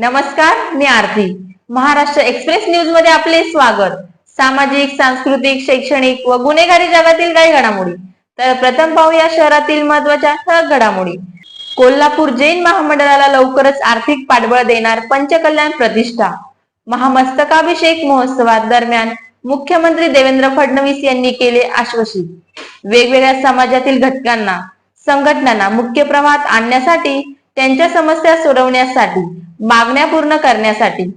नमस्कार मी आरती. महाराष्ट्र एक्सप्रेस न्यूजमध्ये आपले स्वागत. सामाजिक सांस्कृतिक शैक्षणिक व गुन्हेगारी जगातील काही घडामोडी. तर प्रथम पाहूया शहरातील महत्त्वाच्या ठळक घडामोडी. कोल्हापूर जैन महामंडळाला लवकरच आर्थिक पाठबळ देणार पंचकल्याण प्रतिष्ठा. महामस्तकाभिषेक महोत्सवात दरम्यान मुख्यमंत्री देवेंद्र फडणवीस यांनी केले आश्वासित वेगवेगळ्या समाजातील घटकांना संघटनांना मुख्य प्रवाहात आणण्यासाठी त्यांच्या समस्या सोडवण्यासाठी मागण्या पूर्ण करण्यासाठी.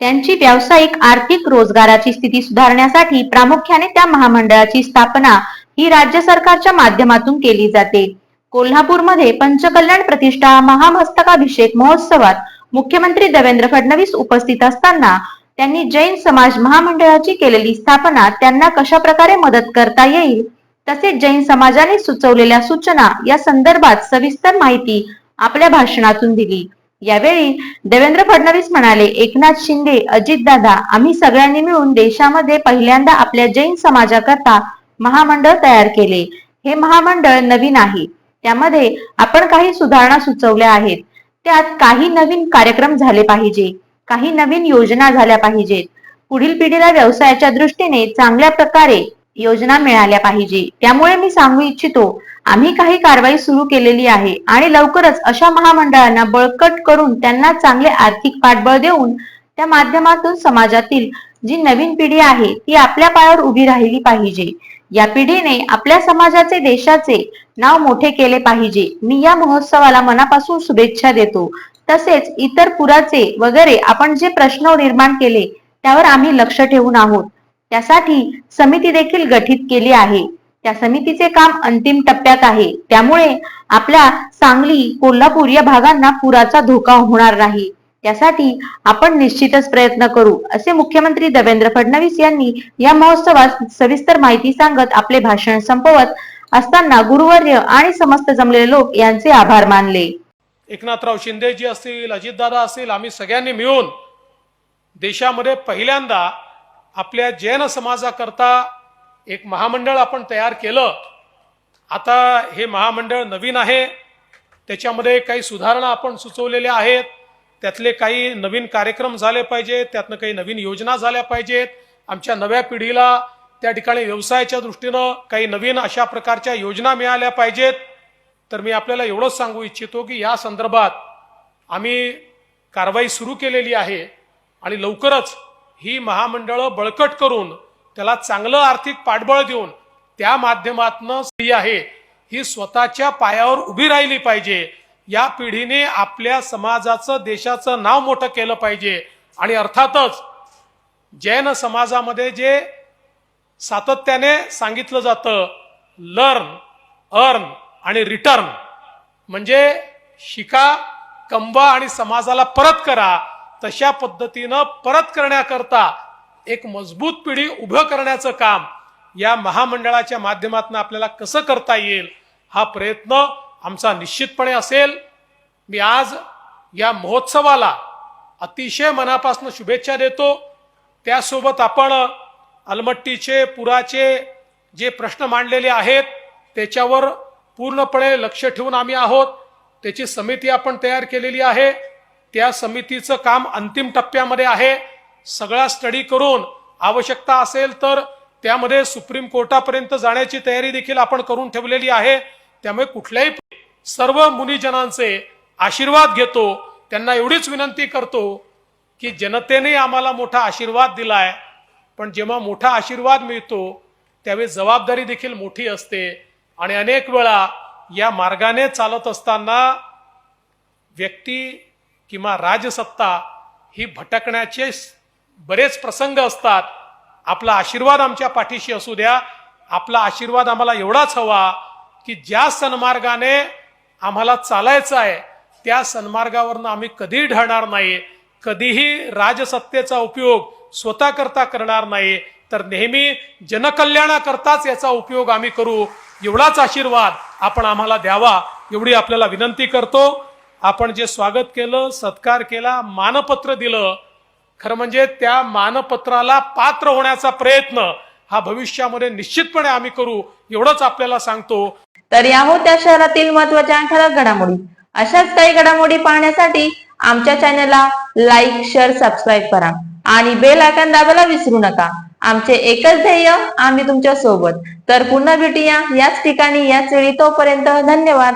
त्यांची व्यावसायिक आर्थिक रोजगाराची स्थिती सुधारण्यासाठी प्रामुख्याने त्या महामंडळाची स्थापना ही राज्य सरकारच्या माध्यमातून केली जाते. कोल्हापूरमध्ये पंचकल्याण प्रतिष्ठा महामस्तकाभिषेक महोत्सवात मुख्यमंत्री देवेंद्र फडणवीस उपस्थित असताना त्यांनी जैन समाज महामंडळाची केलेली स्थापना त्यांना कशा प्रकारे मदत करता येईल तसेच जैन समाजाने सुचवलेल्या सूचना या संदर्भात सविस्तर माहिती आपल्या भाषणातून दिली. यावेळी देवेंद्र फडणवीस म्हणाले एकनाथ शिंदे अजितदादा आम्ही सगळ्यांनी मिळून देशामध्ये पहिल्यांदा आपल्या जैन समाजाकरता महामंडळ तयार केले. हे महामंडळ नवीन आहे. त्यामध्ये आपण काही सुधारणा सुचवल्या आहेत. त्यात काही नवीन कार्यक्रम झाले पाहिजे. काही नवीन योजना झाल्या पाहिजेत. पुढील पिढीला व्यवसायाच्या दृष्टीने चांगल्या प्रकारे योजना मिळाल्या पाहिजे. त्यामुळे मी सांगू इच्छितो आम्ही काही कारवाई सुरू केलेली आहे आणि लवकरच अशा महामंडळांना बळकट करून त्यांना चांगले आर्थिक पाठबळ देऊन त्या माध्यमातून समाजातील जी नवीन पिढी आहे ती आपल्या पायावर उभी राहिली पाहिजे. या पिढीने आपल्या समाजाचे देशाचे नाव मोठे केले पाहिजे. मी या महोत्सवाला मनापासून शुभेच्छा देतो. तसेच इतर पुराचे वगैरे आपण जे प्रश्न निर्माण केले त्यावर आम्ही लक्ष ठेवून आहोत. त्यासाठी समिती देखील गठीत केली आहे. त्या समितीचे काम अंतिम टप्प्यात आहे. त्यामुळे आपल्या सांगली कोल्हापूर या भागांना पुराचा धोका होणार नाही. त्यासाठी आपण निश्चितच प्रयत्न करू असे मुख्यमंत्री देवेंद्र फडणवीस यांनी या महोत्सवात सविस्तर माहिती सांगत आपले भाषण संपवत असताना गुरुवर्य आणि समस्त जमलेले लोक यांचे आभार मानले. एकनाथराव शिंदेजी असतील अजितदादा असतील आम्ही सगळ्यांनी मिळून देशामध्ये पहिल्यांदा आपल्या जैन समाजाकरता एक महामंडळ आपण तयार केलं. आता हे महामंडळ नवीन आहे. त्याच्यामध्ये काही सुधारणा आपण सुचवलेल्या आहेत. त्यातले काही नवीन कार्यक्रम झाले पाहिजेत त्यातनं काही नवीन योजना झाल्या पाहिजेत. आमच्या नव्या पिढीला त्या ठिकाणी व्यवसायाच्या दृष्टीनं काही नवीन अशा प्रकारच्या योजना मिळाल्या पाहिजेत. तर मी आपल्याला एवढंच सांगू इच्छितो की या संदर्भात आम्ही कारवाई सुरू केलेली आहे आणि लवकरच ही महामंडळं बळकट करून त्याला चांगलं आर्थिक पाठबळ देऊन त्या माध्यमातनं स्त्री आहे ही स्वतःच्या पायावर उभी राहिली पाहिजे. या पिढीने आपल्या समाजाचं देशाचं नाव मोठं केलं पाहिजे. आणि अर्थातच जैन समाजामध्ये जे सातत्याने सांगितलं जातं लर्न अर्न आणि रिटर्न म्हणजे शिका कमवा आणि समाजाला परत करा तशा पद्धतीनं परत करण्याकरता एक मजबूत पिढी उभं करण्याचं काम या महामंडळाच्या माध्यमातून आपल्याला कसं करता येईल हा प्रयत्न आमचा निश्चितपणे असेल. मी आज या महोत्सवाला अतिशय मनापासून शुभेच्छा देतो. त्यासोबत आपण अलमट्टीचे पुराचे जे प्रश्न मांडलेले आहेत त्याच्यावर पूर्णपणे लक्ष ठेवून आम्ही आहोत. त्याची समिती आपण तयार केलेली आहे. त्या समितीचं काम अंतिम टप्प्यामध्ये आहे. सगळा स्टडी करून आवश्यकता असेल तर त्यामध्ये सुप्रीम कोर्टापर्यंत जाण्याची तयारी देखील आपण करून ठेवलेली आहे. त्यामुळे कुठल्याही सर्व मुनिजनांचे आशीर्वाद घेतो. त्यांना एवढीच विनंती करतो की जनतेने आम्हाला मोठा आशीर्वाद दिलाय. पण जेव्हा मोठा आशीर्वाद मिळतो त्यावेळी जबाबदारी देखील मोठी असते. आणि अनेक वेळा या मार्गाने चालत असताना व्यक्ती किंवा राजसत्ता ही भटकण्याचे बरेच प्रसंग असतात. आपला आशीर्वाद आमच्या पाठीशी असू द्या. आपला आशीर्वाद आम्हाला एवढाच हवा की ज्या सन्मार्गाने आम्हाला चालायचं आहे त्या सन्मार्गावरनं आम्ही कधीही ढळणार नाही. कधीही राजसत्तेचा उपयोग स्वतःकरता करणार नाही. तर नेहमी जनकल्याणाकरताच याचा उपयोग आम्ही करू. एवढाच आशीर्वाद आपण आम्हाला द्यावा एवढी आपल्याला विनंती करतो. आपण जे स्वागत केलं सत्कार केला मानपत्र दिलं खरं म्हणजे त्या मानपत्राला पात्र होण्याचा प्रयत्न हा भविष्यामध्ये निश्चितपणे आम्ही करू एवढंच आपल्याला सांगतो. तर या होत्या शहरातील महत्त्वाच्या ठळक घडामोडी. अशाच काही घडामोडी पाहण्यासाठी आमच्या चॅनलला लाईक शेअर सबस्क्राईब करा आणि बेल आयकॉन दाबायला विसरू नका. आमचे एकच ध्येय आम्ही तुमच्यासोबत तर पुन्हा भेटूया याच ठिकाणी याच वेळी तोपर्यंत धन्यवाद.